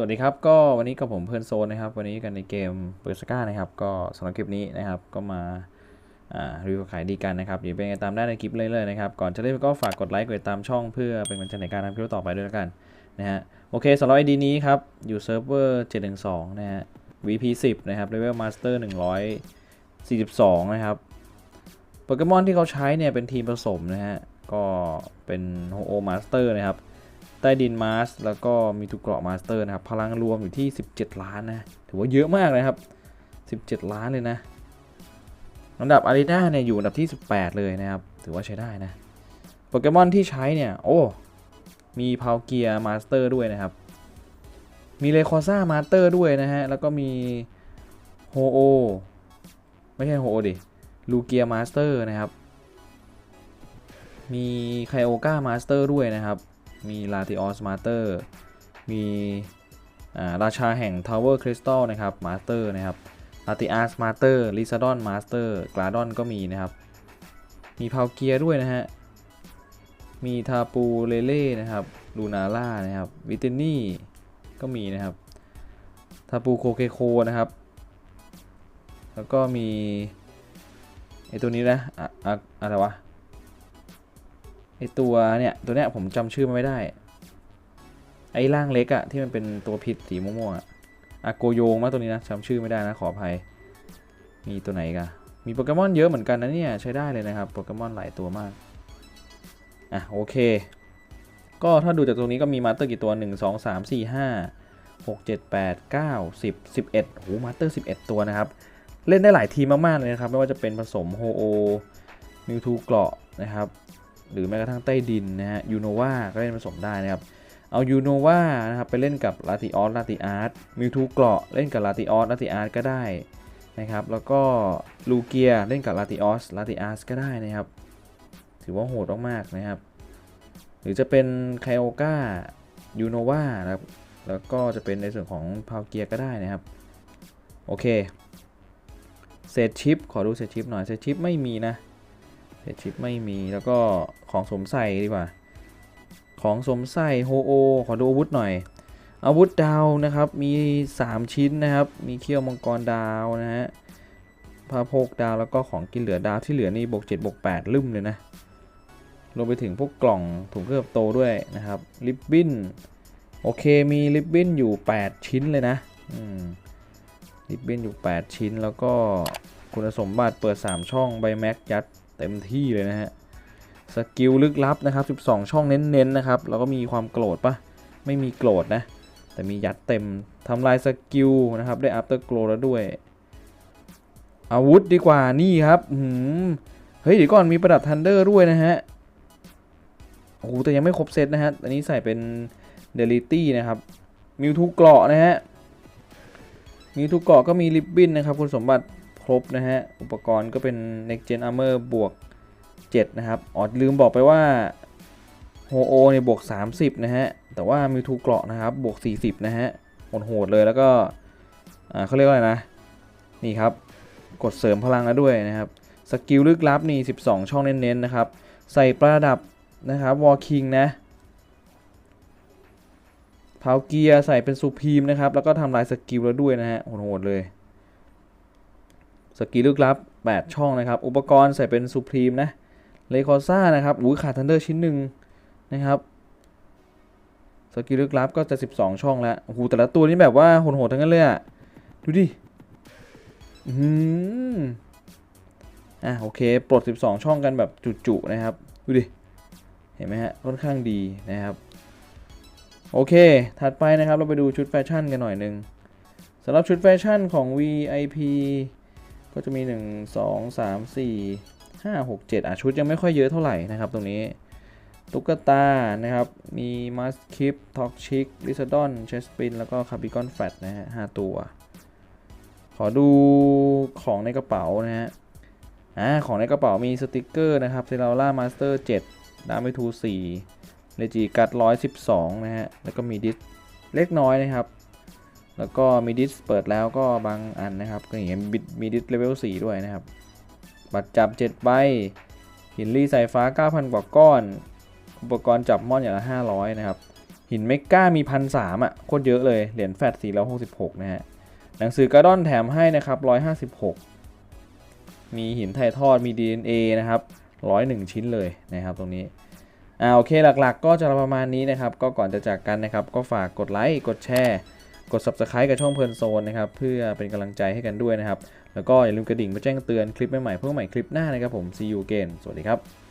วัสดีครับ ก็วันนี้กับผมเพื่อนโซนนะครับ วันนี้กันในเกมเปิดสก้านะครับ ก็สำหรับคลิปนี้นะครับ ก็มาอ่ารีวิวขายดีกันนะครับเดี๋ยวเป็นไงตามได้ในคลิปเรื่อยๆนะครับ ก่อนจะเล่นก็ฝากกดไลค์กดติดตามช่องเพื่อเป็นกำลังใจในการทำคลิปต่อไปด้วยแล้วกันนะฮะ โอเคสำหรับ ID นี้ครับ อยู่เซิร์ฟเวอร์712 นะฮะ VP 10นะครับ Level Master 142 นะครับ โปเกมอนที่เขาใช้เนี่ยเป็นทีมผสมนะฮะ ก็เป็นโฮโอมาสเตอร์นะครับ ใต้ดินมาสแล้วก็มีทุกเกราะมาสเตอร์นะครับ พลังรวมอยู่ที่ 17 ล้านนะ ถือว่าเยอะมากเลยครับ 17 ล้านเลยนะอันดับอารีนาเนี่ยอยู่อันดับที่ 18 เลยนะครับ ถือว่าใช้ได้นะ โปเกมอนที่ใช้เนี่ย โอ้ มีพาวเกียมาสเตอร์ด้วยนะครับ มีเลคอซ่ามาสเตอร์ด้วยนะฮะ แล้วก็มีโฮโอ ไม่ใช่โฮโอดิ ลูเกียมาสเตอร์นะครับ มีไคโอกามาสเตอร์ด้วยนะครับ มีลาติออสมาสเตอร์ มีราชาแห่งทาวเวอร์คริสตัลนะครับมาสเตอร์นะครับลาติอาสมาสเตอร์ลิซาดอนมาสเตอร์กลาดอนก็มีนะครับ มีพาวเกียร์ด้วยนะฮะ มีทาปูเลเล่นะครับลูนาล่านะครับวิเตนี่ก็มีนะครับทาปูโคเคโคนะครับ แล้วก็มีไอตัวนี้นะอะอะอะไรวะ ไอตัวเนี่ยตัวเนี้ยผมจำชื่อมันไม่ได้ ไอร่างเล็กอะที่มันเป็นตัวผิดสีม่วงๆอะอะโกโยงมาตัวนี้นะจำชื่อไม่ได้นะขออภัย มีตัวไหนกันมีโปเกมอนเยอะเหมือนกันนะเนี่ยใช้ได้เลยนะครับโปเกมอนหลายตัวมากอะโอเค ก็ถ้าดูจากตรงนี้ก็มีมาสเตอร์กี่ตัว 1 2 3 4 5 6 7 8 9 10 11โอ้โหมาสเตอร์ 11 ตัวนะครับ เล่นได้หลายทีมมาก ๆ เลยนะครับ ไม่ว่าจะเป็นผสมโฮโอมิวทูเกราะนะครับ หรือแม้กระทั่งใต้ดินนะฮะยูโนวาก็เล่นผสมได้นะครับเอายูโนวานะครับไปเล่นกับลาติออสลาติอาร์ตมิวทูเกราะเล่นกับลาติออสลาติอาร์ตก็ได้นะครับแล้วก็ลูเกียเล่นกับลาติออสลาติอาร์ตก็ได้นะครับ ถือว่าโหดมากๆนะครับ หรือจะเป็นไคโอกายูโนวานะครับแล้วก็จะเป็นในส่วนของพาวเกียก็ได้นะครับ โอเคเศษชิปขอดูเศษชิปหน่อยเศษชิปไม่มีนะ เศษชิปไม่มีแล้วก็ของสมใส่ดีกว่า ของสมใส่โฮโอ ขอดูอาวุธหน่อย อาวุธดาวนะครับมี 3 ชิ้นนะครับ มีเขี้ยวมังกรดาวนะฮะพาโพกดาวแล้วก็ของกินเหลือดาวที่เหลือนี่บวก7บวก8ลืมเลยนะรวมไปถึงพวกกล่องถุงเคลือบโตด้วยนะครับลิปบิ้นโอเคมีลิปบิ้นอยู่ 8 ชิ้นเลยนะอืมลิปบิ้นอยู่ 8 ชิ้นแล้วก็คุณสมบัติเปิด 3 ช่องใบแม็กยัด เต็มที่เลยนะฮะสกิลลึกลับนะครับ 12 ช่องเน้นๆนะครับ แล้วก็มีความโกรธปะไม่มีโกรธนะ แต่มียัดเต็มทำลายสกิลนะครับ ได้อัปเตอร์โกรแล้วด้วย อาวุธดีกว่านี่ครับหืมเฮ้ยเดี๋ยวก่อนมีประดับทันเดอร์ด้วยนะฮะโอ้โหแต่ยังไม่ครบเซตนะฮะ อันนี้ใส่เป็นเดลิตี้นะครับ มิวทูเกราะนะฮะ มิวทูเกราะก็มีลิปบินนะครับ คุณสมบัติ รบนะฮะ อุปกรณ์ก็เป็น Next Gen Armor บวก 7 นะครับอ๋อลืมบอกไปว่าโฮโอเนี่ยบวก 30 นะฮะ แต่ว่ามิวทูเกราะนะครับบวก 40 นะฮะโหดๆเลยแล้วก็เขาเรียกว่าอะไรนะ นี่ครับ กดเสริมพลังแล้วด้วยนะครับ สกิลลึกลับนี่ 12 ช่องเน้นๆนะครับ ใส่ประดับนะครับวอลคิงนะพาวเกียร์ใส่เป็นซูพีมนะครับ แล้วก็ทำลายสกิลแล้วด้วยนะฮะโหดๆเลย สกิลลึกลับ 8 ช่องนะครับ อุปกรณ์ใส่เป็นซูพีมนะเลคอซ่านะครับอุ้ยขาดทันเดอร์ชิ้นหนึ่งนะครับสกิลลึกลับก็จะ 12 ช่องแล้วโอ้โหแต่ละตัวนี้แบบว่าโหดๆทั้งนั้นเลยอะดูดิอืมอะโอเค ปลด 12 ช่องกันแบบจุๆนะครับ ดูดิ เห็นไหมฮะ ค่อนข้างดีนะครับ โอเค ถัดไปนะครับ เราไปดูชุดแฟชั่นกันหน่อยหนึ่งสำหรับชุดแฟชั่นของ VIP ก็จะมี 1 2 3 4 5 6 7อะชุดยังไม่ค่อยเยอะเท่าไหร่นะครับตรงนี้ ตุ๊กตานะครับ มีมัสคิปท็อกชิกลิซาดอนเชสปินแล้วก็คาร์บิคอนแฟตนะฮะห้าตัว ขอดูของในกระเป๋านะฮะอ่าของในกระเป๋ามีสติกเกอร์นะครับเซราล่ามาสเตอร์7ดามิทู4เลจิกัด112นะฮะแล้วก็มีดิสเล็กน้อยนะครับ แล้วก็มีดิสเปิดแล้วก็บางอันนะครับก็อย่างเงี้ยมีมีดิสเลเวล4ด้วยนะครับ บัตรจับ7ใบหินลี่สายฟ้า 9,000 กว่าก้อน อุปกรณ์จับม่อนอย่างละ 500 นะครับ หินเมก้ามีพันสามอะโคตรเยอะเลย เหรียญแฟต466นะฮะหนังสือกระดอนแถมให้นะครับ156มีหินไททอดมี DNA นะครับ101ชิ้นเลยนะครับตรงนี้อ่าโอเคหลักๆก็จะประมาณนี้นะครับ ก็ก่อนจะจากกันนะครับ ก็ฝากกดไลค์กดแชร์ กด Subscribe กับช่องเพลินโซนนะครับเพื่อเป็นกำลังใจให้กันด้วยนะครับ แล้วก็อย่าลืมกระดิ่งมาแจ้งเตือนคลิปใหม่ๆเพื่อใหม่คลิปหน้านะครับผม see you again สวัสดีครับ